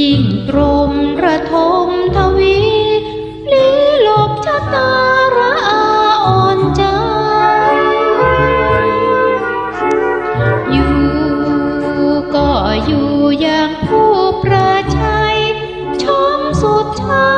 ยิ่งตรมระทมทวีลีหลบชะตาระอาอ่อนใจ อยู่ก็อยู่อย่างผู้ประชัยชมสุดชา